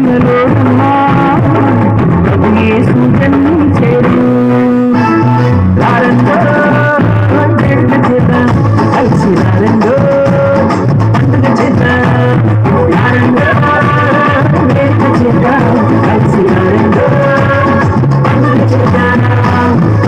చీకటి బతుకులలోనా ప్రభు రారండో పండుగ చేత కలిసి రారండో పండుగ చేద్దాం రారండో కలిసి రారండో పండుగ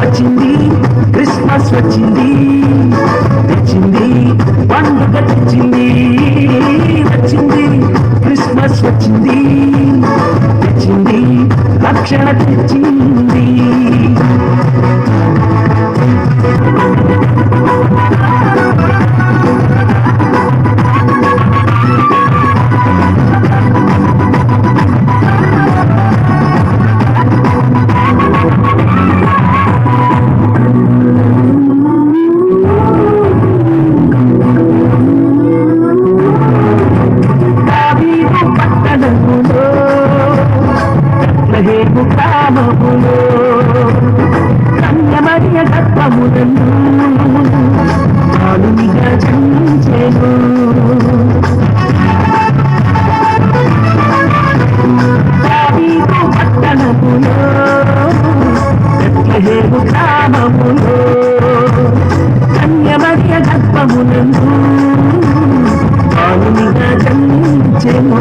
వచ్చింది క్రిస్మస్ వచ్చింది క్రిస్మస్ వచ్చింది తెచ్చింది రక్షణ తెచ్చింది. బెత్లెహేము కామములో కన్యమరియ గర్భములను బాలునిగా జన్మించేను. దావీదు పట్టణములో బెత్లెహేము గ్రామములో కన్యమరియ గర్భములను బాలునిగా జన్మించెను.